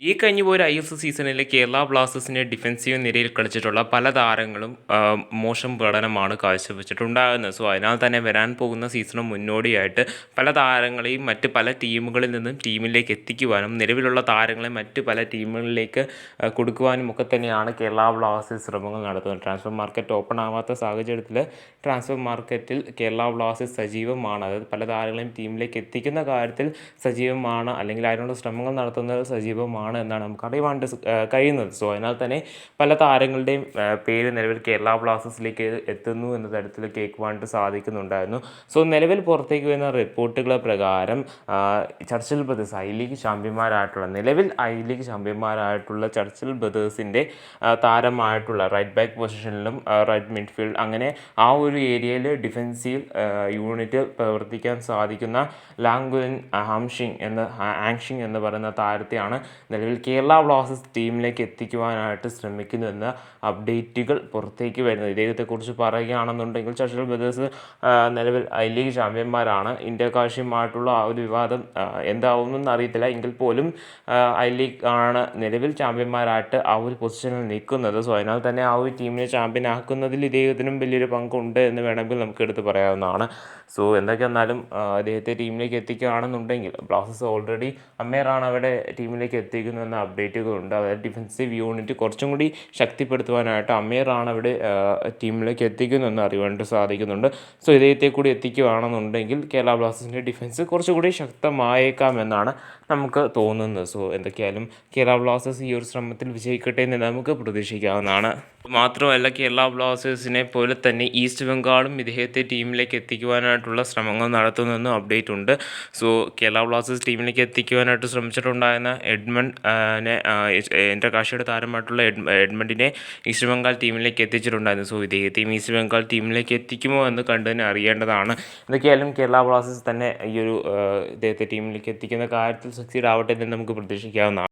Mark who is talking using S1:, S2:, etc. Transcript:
S1: ഈ കഴിഞ്ഞ പോയ ഐ എസ് സീസണിൽ കേരള ബ്ലാസ്റ്റേഴ്സിന്റെ ഡിഫൻസീവ് നിരയിൽ കളിച്ചിട്ടുള്ള പല താരങ്ങളും മോശം പ്രകടനമാണ് കാഴ്ചവെച്ചിട്ടുണ്ടാകുന്നത്. സോ അതിനാൽ തന്നെ വരാൻ പോകുന്ന സീസണ് മുന്നോടിയായിട്ട് പല താരങ്ങളെയും മറ്റ് പല ടീമുകളിൽ നിന്നും ടീമിലേക്ക് എത്തിക്കുവാനും നിലവിലുള്ള താരങ്ങളെ മറ്റ് പല ടീമുകളിലേക്ക് കൊടുക്കുവാനും ഒക്കെ തന്നെയാണ് കേരള ബ്ലാസ്റ്റേഴ്സ് ശ്രമങ്ങൾ നടത്തുന്നത്. ട്രാൻസ്ഫർ മാർക്കറ്റ് ഓപ്പൺ ആവാത്ത സാഹചര്യത്തിൽ ട്രാൻസ്ഫർ മാർക്കറ്റിൽ കേരള ബ്ലാസ്റ്റേഴ്സ് സജീവമാണ്. അതായത് പല താരങ്ങളെയും ടീമിലേക്ക് എത്തിക്കുന്ന കാര്യത്തിൽ സജീവമാണ് അല്ലെങ്കിൽ അതിനുള്ള ശ്രമങ്ങൾ നടത്തുന്നത് സജീവമാണ്. എന്നാണ് നമുക്ക് അറിയാണ്ട് കഴിയുന്നത്. സോ അതിനാൽ തന്നെ പല താരങ്ങളുടെയും പേര് നിലവിൽ കേരള ബ്ലാസ്റ്റേഴ്സിലേക്ക് എത്തുന്നു എന്ന തരത്തിൽ കേൾക്കുവാനായിട്ട് സാധിക്കുന്നുണ്ടായിരുന്നു. സോ നിലവിൽ പുറത്തേക്ക് വരുന്ന റിപ്പോർട്ടുകൾ പ്രകാരം ചർച്ചിൽ ബ്രദേഴ്സ് ഐ ലീഗ് ചാമ്പ്യന്മാരായിട്ടുള്ള നിലവിൽ ഐ ലീഗ് ചാമ്പ്യന്മാരായിട്ടുള്ള ചർച്ചിൽ ബ്രദേഴ്സിന്റെ താരമായിട്ടുള്ള റൈറ്റ് ബാക്ക് പൊസിഷനിലും റൈറ്റ് മിഡ്ഫീൽഡ് അങ്ങനെ ആ ഒരു ഏരിയയിൽ ഡിഫൻസീവ് യൂണിറ്റ് പ്രവർത്തിക്കാൻ സാധിക്കുന്ന ലാംഗ്വൻ ഹാംഷിങ് എന്ന ആങ്ഷിങ് എന്ന് പറയുന്ന താരത്തെയാണ് നിലവിൽ കേരള ബ്ലാസ്റ്റേഴ്സ് ടീമിലേക്ക് എത്തിക്കുവാനായിട്ട് ശ്രമിക്കുന്നുവെന്ന അപ്ഡേറ്റുകൾ പുറത്തേക്ക് വരുന്നത്. ഇദ്ദേഹത്തെക്കുറിച്ച് പറയുകയാണെന്നുണ്ടെങ്കിൽ ചർച്ചിൽ ബ്രദേഴ്സ് നിലവിൽ ഐ ലീഗ് ചാമ്പ്യന്മാരാണ്. ഇന്ത്യ ഇന്ത്യക്കാശിയുമായിട്ടുള്ള ആ ഒരു വിവാദം എന്താവുമെന്ന് അറിയത്തില്ല. എങ്കിൽ പോലും ഐ ലീഗ് ആണ് നിലവിൽ ചാമ്പ്യന്മാരായിട്ട് ആ ഒരു പൊസിഷനിൽ നിൽക്കുന്നത്. സോ അതിനാൽ തന്നെ ആ ഒരു ടീമിനെ ചാമ്പ്യൻ ആക്കുന്നതിൽ ഇദ്ദേഹത്തിനും വലിയൊരു പങ്കുണ്ട് എന്ന് വേണമെങ്കിൽ നമുക്ക് എടുത്ത് പറയാവുന്നതാണ്. സോ എന്തൊക്കെ വന്നാലും അദ്ദേഹത്തെ ടീമിലേക്ക് എത്തിക്കുകയാണെന്നുണ്ടെങ്കിൽ ബ്ലാസ്റ്റേഴ്സ് ഓൾറെഡി അമ്മേറാണ് അവിടെ ടീമിലേക്ക് എത്തിക്കുന്നു എന്ന അപ്ഡേറ്റുകളുണ്ട് അതായത് ഡിഫൻസീവ് യൂണിറ്റ് കുറച്ചും കൂടി ശക്തിപ്പെടുത്തുവാനായിട്ട് അമീറാണ് അവിടെ ടീമിലേക്ക് എത്തിക്കുന്നതെന്ന് അറിയുവാനായിട്ട് സാധിക്കുന്നുണ്ട്. സോ ഇദ്ദേഹത്തെ കൂടി എത്തിക്കുകയാണെന്നുണ്ടെങ്കിൽ കേരള ബ്ലാസ്റ്റേഴ്സിന്റെ ഡിഫൻസ് കുറച്ചുകൂടി ശക്തമായേക്കാമെന്നാണ് നമുക്ക് തോന്നുന്നത്. സോ എന്തൊക്കെയായാലും കേരള ബ്ലാസ്റ്റേഴ്സ് ഈ ഒരു ശ്രമത്തിൽ വിജയിക്കട്ടെ എന്ന് നമുക്ക് പ്രതീക്ഷിക്കാവുന്നതാണ്. മാത്രമല്ല കേരള ബ്ലാസ്റ്റേഴ്സിനെ പോലെ തന്നെ ഈസ്റ്റ് ബംഗാളും ഇദ്ദേഹത്തെ ടീമിലേക്ക് എത്തിക്കുവാനായിട്ടുള്ള ശ്രമങ്ങൾ നടത്തുന്നെന്നും അപ്ഡേറ്റ് ഉണ്ട്. സോ കേരള ബ്ലാസ്റ്റേഴ്സ് ടീമിലേക്ക് എത്തിക്കുവാനായിട്ട് ശ്രമിച്ചിട്ടുണ്ടായിരുന്ന എഡ്മണ്ട് എന്റെ കാശിയുടെ താരമായിട്ടുള്ള എഡ് എഡ്മണ്ടിനെ ഈസ്റ്റ് ബംഗാൾ ടീമിലേക്ക് എത്തിച്ചിട്ടുണ്ടായിരുന്നു. സോ ഇദ്ദേഹത്തെയും ഈസ്റ്റ് ബംഗാൾ ടീമിലേക്ക് എത്തിക്കുമോ എന്ന് കണ്ടു തന്നെ അറിയേണ്ടതാണ്. എന്തൊക്കെയായാലും കേരള ബ്ലാസ്റ്റേഴ്സ് തന്നെ ഈ ഒരു ഇദ്ദേഹത്തെ ടീമിലേക്ക് എത്തിക്കുന്ന കാര്യത്തിൽ സക്സീഡ് ആവട്ടെ എന്ന് നമുക്ക് പ്രതീക്ഷിക്കാവുന്നതാണ്.